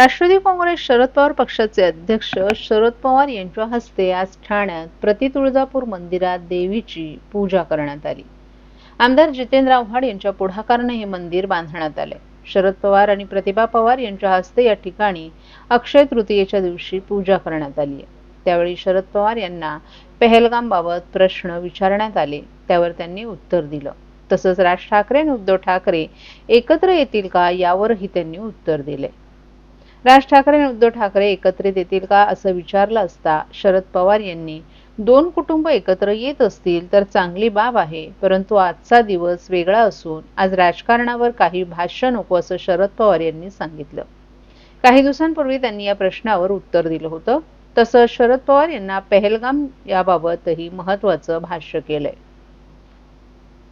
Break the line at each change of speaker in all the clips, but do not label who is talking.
राष्ट्रवादी काँग्रेस शरद पवार पक्षाचे अध्यक्ष शरद पवार यांच्या हस्ते आज ठाण्यात प्रति तुळजापूर मंदिरात देवीची पूजा करण्यात आली. आमदार जितेंद्र आव्हाड यांच्या पुढाकाराने हे मंदिर बांधण्यात आले. शरद पवार आणि प्रतिभा पवार यांच्या हस्ते या ठिकाणी अक्षय तृतीयेच्या दिवशी पूजा करण्यात आली. आहे त्यावेळी शरद पवार यांना पहलगाम बाबत प्रश्न विचारण्यात आले. त्यावर त्यांनी उत्तर दिलं. तसंच राज ठाकरे आणि उद्धव ठाकरे एकत्र येतील का यावरही त्यांनी उत्तर दिले. राज ठाकरे आणि उद्धव ठाकरे एकत्रित येतील का असं विचारलं असता शरद पवार यांनी. दोन कुटुंब एकत्र येत असतील तर चांगली बाब आहे परंतु आजचा दिवस वेगळा असून आज राजकारणावर काही भाष्य नको असं शरद पवार यांनी सांगितलं. काही दिवसांपूर्वी त्यांनी या प्रश्नावर उत्तर दिलं होतं. तसं शरद पवार यांना पहलगाम याबाबतही महत्वाचं भाष्य केलंय.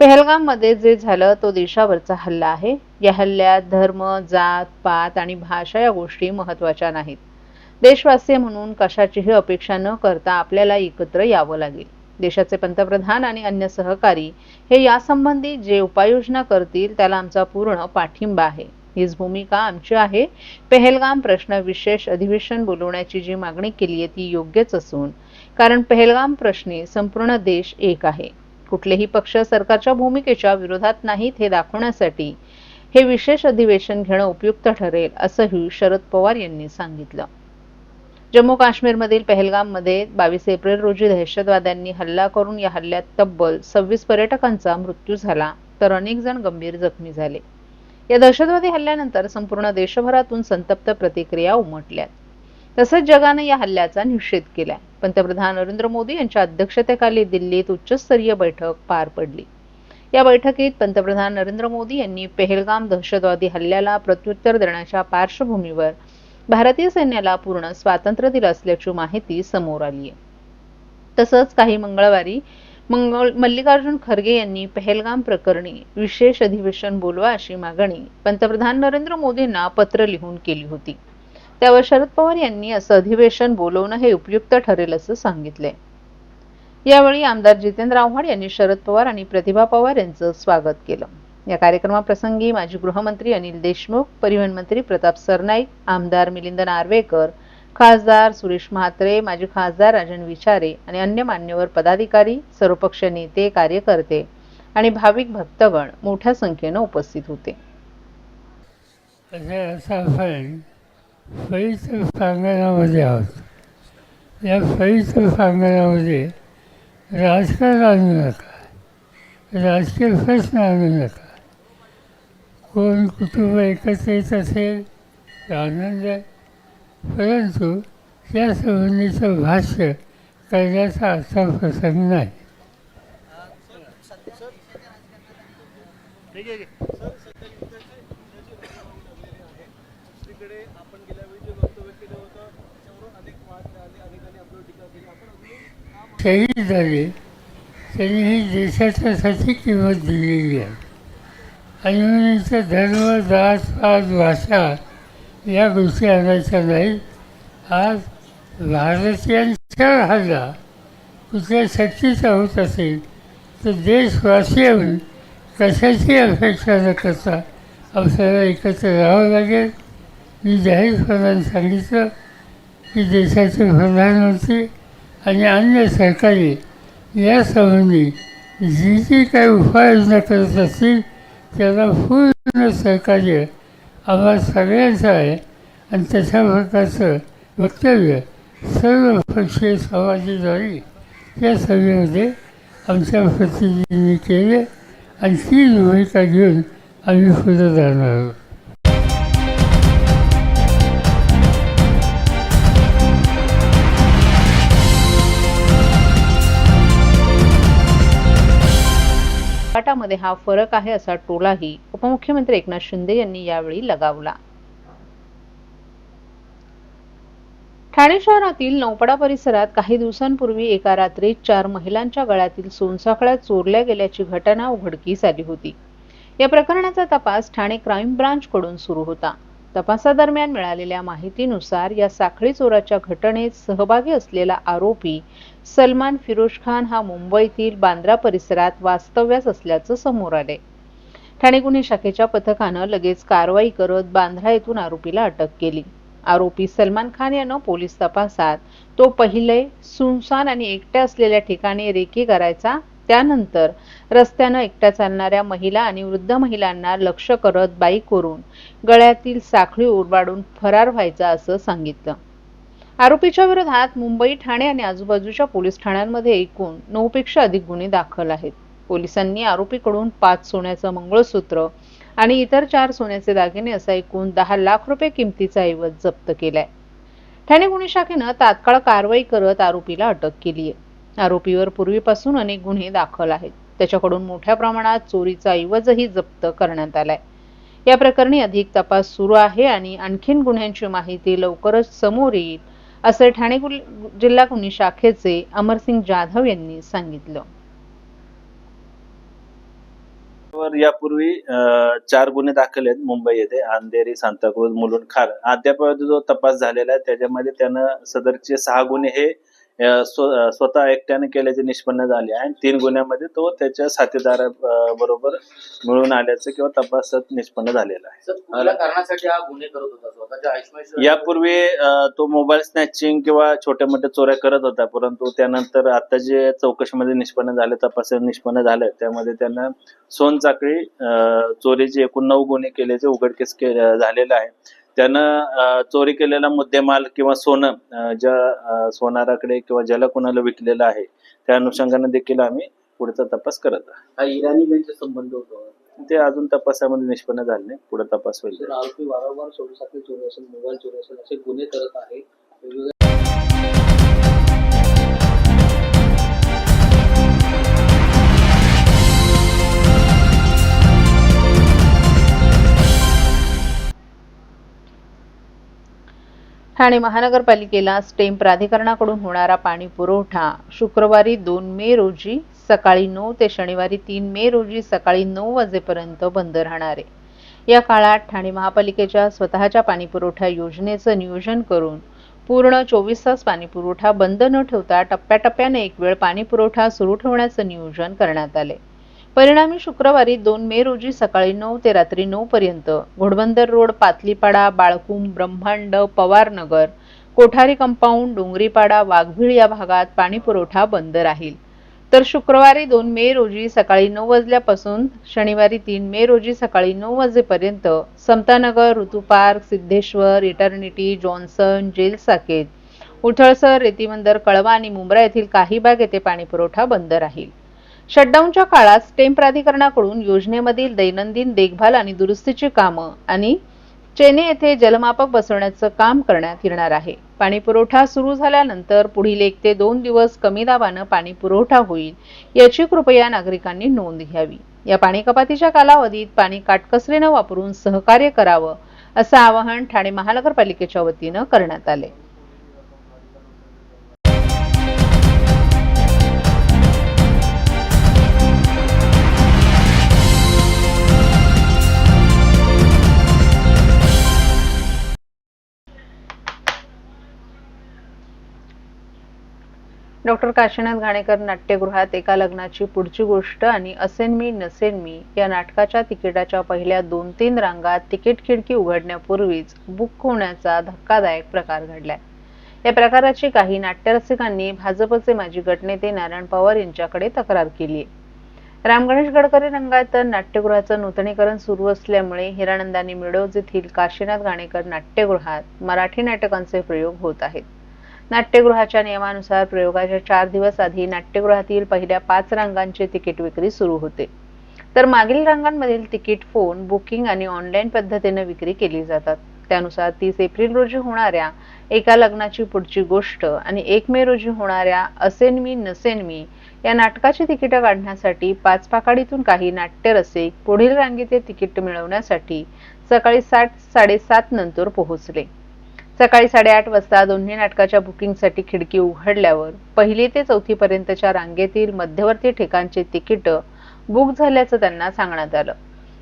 पेहलगाममध्ये जे झालं तो देशावरचा हल्ला आहे. या हल्ल्यात धर्म जात पात आणि भाषा या गोष्टी महत्त्वाच्या नाहीत. देशवासीय म्हणून कशाचीही अपेक्षा न करता आपल्याला एकत्र यावं लागेल. देशाचे पंतप्रधान आणि अन्य सहकारी हे यासंबंधी जे उपाययोजना करतील त्याला आमचा पूर्ण पाठिंबा आहे. हीच भूमिका आमची आहे. पेहलगाम प्रश्न विशेष अधिवेशन बोलवण्याची जी मागणी केली आहे ती योग्यच असून कारण पहलगाम प्रश्नी संपूर्ण देश एक आहे. कुठलेही पक्ष सरकारच्या भूमिकेच्या विरोधात नाहीत हे दाखवण्यासाठी हे विशेष अधिवेशन घेणं उपयुक्त ठरेल असंही शरद पवार यांनी सांगितलं. जम्मू काश्मीरमधील पहलगाममध्ये बावीस एप्रिल रोजी दहशतवाद्यांनी हल्ला करून या हल्ल्यात तब्बल सव्वीस पर्यटकांचा मृत्यू झाला तर अनेक जण गंभीर जखमी झाले. या दहशतवादी हल्ल्यानंतर संपूर्ण देशभरातून संतप्त प्रतिक्रिया उमटल्यात. तसंच जगाने या हल्ल्याचा निषेध केलाय. पंतप्रधान नरेंद्र मोदी यांच्या अध्यक्षतेखाली दिल्लीत उच्चस्तरीय बैठक पार पडली. या बैठकीत पंतप्रधान नरेंद्र मोदी यांनी पेहलगाम दहशतवादी हल्ल्याला प्रत्युत्तर देण्याच्या पार्श्वभूमीवर भारतीय सैन्याला पूर्ण स्वातंत्र्य दिलं असल्याची माहिती समोर आली आहे. तसंच काही मंगळवारी मंगळ मल्लिकार्जुन खरगे यांनी पहलगाम प्रकरणी विशेष अधिवेशन बोलवा अशी मागणी पंतप्रधान नरेंद्र मोदींना पत्र लिहून केली होती. त्यावर शरद पवार यांनी असं अधिवेशन बोलवणं हे उपयुक्त ठरेल असं सांगितले यावेळी आमदार जितेंद्र आव्हाड यांनी शरद पवार आणि प्रतिभा पवार यांचं स्वागत केलं. या कार्यक्रमाप्रसंगी माजी गृहमंत्री अनिल देशमुख परिवहन मंत्री प्रताप सरनाईक आमदार मिलिंद नार्वेकर खासदार सुरेश म्हात्रे माजी खासदार राजन विचारे आणि अन्य मान्यवर पदाधिकारी सर्वपक्ष नेते कार्यकर्ते आणि भाविक भक्तगण मोठ्या संख्येनं उपस्थित होते.
असे असं प्रांगणामध्ये आहोत. या फळीच्या प्रांगणामध्ये राजकारण आणू नका. राजकीय प्रश्न आणू नका. कोण कुटुंब एकत्र येत असेल तर आनंद आहे. परंतु त्या संबंधीचं भाष्य करण्याचा असा प्रसंग नाही.
दुसरीकडे आपण गेल्या वेळी जे वक्तव्य केलं होतं त्याच्यावरून अनेक वाद झाले अनेकांनी आपल्यावर टीका केली. आपण
शहीद झाले. त्यांनी ही देशाच्यासाठी किंमत दिलेली आहे. आणि म्हणून इथं धर्म जात पात भाषा या गोष्टी आणायच्या नाही आज भारतीयांच्या हल्ला कुठल्या शक्तीचा होत असेल तर देशवासियांनी कशाची अपेक्षा न करता आपल्याला एकत्र राहावं लागेल? मी जाहीरपणाने सांगितलं की देशाचे प्रधानमंत्री आणि अन्य सरकारी यासंबंधी जी जी काही उपाययोजना करत असतील त्याला पूर्ण सहकार्य आम्हाला सगळ्यांचं आहे. आणि तशा प्रकारचं वक्तव्य सर्व पक्षीय समाजाद्वारे या सभेमध्ये आमच्या प्रतिनिधींनी केले आणि ती भूमिका घेऊन आम्ही पुढे जाणार आहोत.
गटामध्ये हा फरक आहे असा टोलाही उपमुख्यमंत्री एकनाथ शिंदे यांनी यावेळी लगावला. ठाणे शहरातील नौपाडा परिसरात काही दिवसांपूर्वी एका रात्रीत चार महिलांच्या गळ्यातील सोनसाखळ्या चोरल्या गेल्याची घटना उघडकीस आली होती. या प्रकरणाचा तपास ठाणे क्राईम ब्रांच कडून सुरू होता. तपासादरम्यान मिळालेल्या माहितीनुसार या साखळी चोराच्या घटनेत सहभागी असलेला आरोपी सलमान फिरोज खान हा मुंबईतील बांद्रा परिसरात वास्तव्यास असल्याचं समोर आले. ठाणे गुन्हे शाखेच्या पथकानं लगेच कारवाई करत बांद्रा येथून आरोपीला अटक केली. आरोपी सलमान खान यानं पोलीस तपासात तो पहिले सुनसान आणि एकट्या असलेल्या ठिकाणी रेकी करायचा त्यानंतर रस्त्यानं एकट्या चालणाऱ्या महिला आणि वृद्ध महिलांना लक्ष करत बाईकवरून गळ्यातील साखळी उरबाडून फरार व्हायचा असं सांगितलं. आरोपीच्या विरोधात मुंबई ठाणे आणि आजूबाजूच्या पोलीस ठाण्यांमध्ये एकूण नऊपेक्षा अधिक गुन्हे दाखल आहेत. पोलिसांनी आरोपीकडून पाच सोन्याचं मंगळसूत्र आणि इतर चार सोन्याचे दागिने असा एकूण दहा लाख रुपये किमतीचा ऐवज जप्त केलाय. ठाणे गुन्हे शाखेनं तात्काळ कारवाई करत आरोपीला अटक केली आहे आरोपीवर पूर्वीपासून अनेक गुन्हे दाखल आहेत. त्याच्याकडून मोठ्या प्रमाणात चोरीचा ऐवजही जप्त करण्यात आलाय. या प्रकरणी अधिक तपास सुरू आहे आणि आणखीन गुन्ह्यांची माहिती लवकरच समोर येईल असे ठाणे जिल्हा गुन्हे शाखेचे अमरसिंग जाधव यांनी सांगितलं.
यापूर्वी चार गुन्हे दाखल आहेत मुंबई येथे अंधेरी सांताक्रूज मुलुंड खार. अद्याप जो तपास झालेला आहे त्याच्यामध्ये त्यानं सदरचे सहा गुन्हे हे स्वतः एकट्याने केल्याचे निष्पन्न झाले आणि तीन गुन्ह्यामध्ये तो त्याच्या साथीदारा बरोबर मिळून आल्याचं किंवा तपासात निष्पन्न झालेलं आहे.
हा
यापूर्वी तो मोबाईल स्नॅचिंग किंवा छोट्या मोठ्या चोऱ्या करत होता परंतु त्यानंतर आता जे चौकशीमध्ये निष्पन्न झाले तपासात निष्पन्न झाले त्यामध्ये त्यानं सोनचाकळी अ, चोरीचे एकूण नऊ गुन्हे केल्याचे उघडकीस के झालेलं आहे. त्यानं चोरी केलेला मुद्देमाल किंवा सोनं ज्या सोनाराकडे किंवा ज्याला कोणाला विकलेलं आहे त्या अनुषंगाने देखील आम्ही पुढचा तपास करत आहोत.
हा इराणी संबंध होतो.
ते अजून तपासामध्ये निष्पन्न झाले नाही. पुढे तपास होईल.
वारंवार सोडूसाखळी चोरी असेल मोबाईल चोरी असेल असे गुन्हे करत आहे.
ठाणे महानगरपालिकेला स्टेम प्राधिकरणाकडून होणारा पाणी पुरवठा शुक्रवारी दोन मे रोजी सकाळी नऊ ते शनिवारी तीन मे रोजी सकाळी नऊ वाजेपर्यंत बंद राहणार आहे. या काळात ठाणे महापालिकेच्या स्वतःच्या पाणीपुरवठा योजनेचं नियोजन करून पूर्ण चोवीस तास पाणीपुरवठा बंद न ठेवता टप्प्याटप्प्याने एक वेळ पाणीपुरवठा सुरू ठेवण्याचं नियोजन करण्यात आले परिणामी शुक्रवारी दोन मे रोजी सकाळी नऊ ते रात्री नऊ पर्यंत घोडबंदर रोड पातलीपाडा बाळकुंभ ब्रह्मांड पवारनगर कोठारी कंपाऊंड डोंगरीपाडा वाघभिळ या भागात पाणी पुरवठा बंद राहील. तर शुक्रवारी दोन मे रोजी सकाळी नऊ वाजल्यापासून शनिवारी तीन मे रोजी सकाळी नऊ वाजेपर्यंत Samatanagar Rutu Park Siddheshwar Eternity Johnson jail Saket Uthalsar Retibunder Kalwa आणि मुंब्रा येथील काही भाग येथे पाणी पुरवठा बंद राहील. शटडाऊनच्या काळात स्टेम प्राधिकरणाकडून योजनेमधील दैनंदिन देखभाल आणि दुरुस्तीची कामं आणि चेने येथे जलमापक बसवण्याचं काम करण्यात येणार आहे. पाणी पुरवठा सुरू झाल्यानंतर पुढील एक ते दोन दिवस कमी दाबानं पाणी पुरवठा होईल याची कृपया नागरिकांनी नोंद घ्यावी. या पाणी कपातीच्या कालावधीत पाणी काटकसरीनं वापरून सहकार्य करावं असं आवाहन ठाणे महानगरपालिकेच्या वतीनं करण्यात आले डॉक्टर काशीनाथ घाणेकर नाट्यगृहात एका लग्नाची पुढची गोष्ट आणि असेन मी नसेन मी या नाटकाच्या तिकिटाच्या पहिल्या दोन तीन रांगात तिकीट खिडकी उघडण्यापूर्वीच बुक होण्याचा धक्कादायक प्रकार घडलाय. या प्रकाराची काही नाट्यरसिकांनी भाजपचे माजी गटनेते नारायण पवार यांच्याकडे तक्रार केली आहे राम गणेश गडकरी रंगात नाट्यगृहाचं नूतनीकरण सुरू असल्यामुळे हिरानंदानी मिडोज येथील काशीनाथ घाणेकर नाट्यगृहात मराठी नाटकांचे प्रयोग होत आहेत. नाट्यगृहाच्या नियमानुसार प्रयोगाच्या चार दिवस आधी नाट्यगृहातील पहिल्या पाच रंगांची तिकीट विक्री सुरू होते. तर मागील रांगांमधील तिकीट फोन बुकिंग आणि ऑनलाईन पद्धतीने विक्री केली जातात. त्यानुसार तीस एप्रिल रोजी होणाऱ्या एका लग्नाची पुढची गोष्ट आणि एक मे रोजी होणाऱ्या असेन मी नसेन मी या नाटकाची तिकीटं काढण्यासाठी पाच पाकाडीतून काही नाट्यरसिक पुढील रांगेचे तिकीट मिळवण्यासाठी सकाळी सात साडेसात नंतर पोहोचले. सकाळी साडेआठ वाजता दोन्ही नाटकाच्या बुकिंगसाठी खिडकी उघडल्यावर पहिली ते चौथी पर्यंतच्या रांगेतील मध्यवर्ती ठिकाणचे तिकीट बुक झाल्याचं त्यांना सांगण्यात आलं.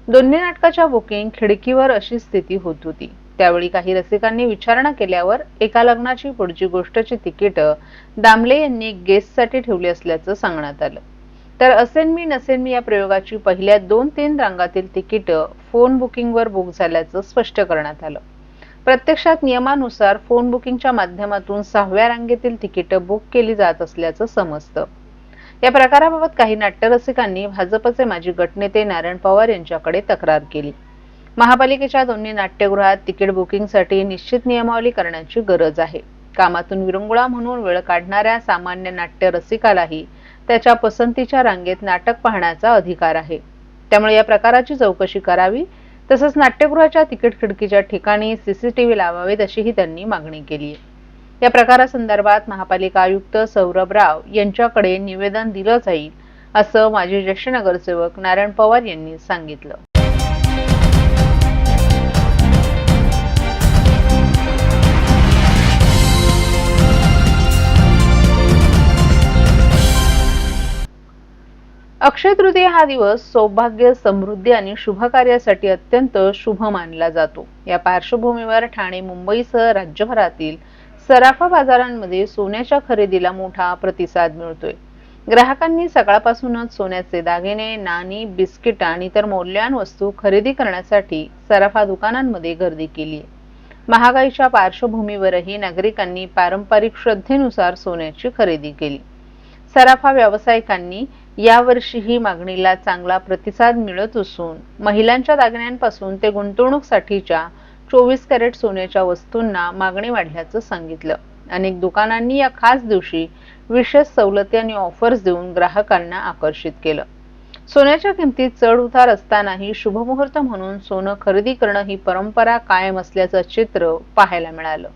दोन्ही नाटकाच्या बुकिंग खिडकीवर अशी स्थिती होत होती. त्यावेळी काही रसिकांनी विचारणा केल्यावर एका लग्नाची पुढची गोष्टची तिकीट दामले यांनी गेस्टसाठी ठेवली असल्याचं सांगण्यात आलं. तर असेन मी नसेन मी या प्रयोगाची पहिल्या दोन तीन रांगातील तिकीट फोन बुकिंगवर बुक झाल्याचं स्पष्ट करण्यात आलं. प्रत्यक्षात नियमानुसार फोन बुकिंगच्या माध्यमातून सहाव्या रांगेतील तिकीटं बुक केली जात असल्याचं समजतं. या प्रकाराबाबत काही नाट्यरसिकांनी भाजपचे माजी गटनेते नारायण पवार यांच्याकडे तक्रार केली. महापालिकेच्या दोन्ही नाट्यगृहात तिकीट बुकिंगसाठी निश्चित नियमावली करण्याची गरज आहे. कामातून विरंगुळा म्हणून वेळ काढणाऱ्या सामान्य नाट्य रसिकालाही त्याच्या पसंतीच्या रांगेत नाटक पाहण्याचा अधिकार आहे. त्यामुळे या प्रकाराची चौकशी करावी तसंच नाट्यगृहाच्या तिकीट खिडकीच्या ठिकाणी सीसीटीव्ही लावावेत अशीही त्यांनी मागणी केली आहे. या प्रकारासंदर्भात महापालिका आयुक्त सौरभ राव यांच्याकडे निवेदन दिलं जाईल असं माजी ज्येष्ठ नगरसेवक नारायण पवार यांनी सांगितलं. अक्षय तृतीया हा दिवस सौभाग्य समृद्धी आणि शुभ कार्यासाठी अत्यंत शुभ मानला जातो. या पार्श्वभूमीवर ठाणे मुंबईसह राज्यभरातील सराफा बाजारांमध्ये सोन्याच्या खरेदीला मोठा प्रतिसाद मिळतोय. ग्राहकांनी सकाळपासूनच सोन्याचे दागिने नाणी बिस्किट आणि इतर मौल्यवान वस्तू खरेदी करण्यासाठी सराफा दुकानांमध्ये गर्दी केली आहे महागाईच्या पार्श्वभूमीवरही नागरिकांनी पारंपरिक श्रद्धेनुसार सोन्याची खरेदी केली. सराफा व्यावसायिकांनी यावर्षीही मागणीला चांगला प्रतिसाद मिळत असून महिलांच्या दागिन्यांपासून ते गुंतवणूकसाठीच्या चोवीस कॅरेट सोन्याच्या वस्तूंना मागणी वाढल्याचं सांगितलं. अनेक दुकानांनी या खास दिवशी विशेष सवलती आणि ऑफर्स देऊन ग्राहकांना आकर्षित केलं. सोन्याच्या किमतीत चढ उतार असतानाही शुभमुहूर्त म्हणून सोनं खरेदी करणं ही परंपरा कायम असल्याचं चित्र पाहायला मिळालं.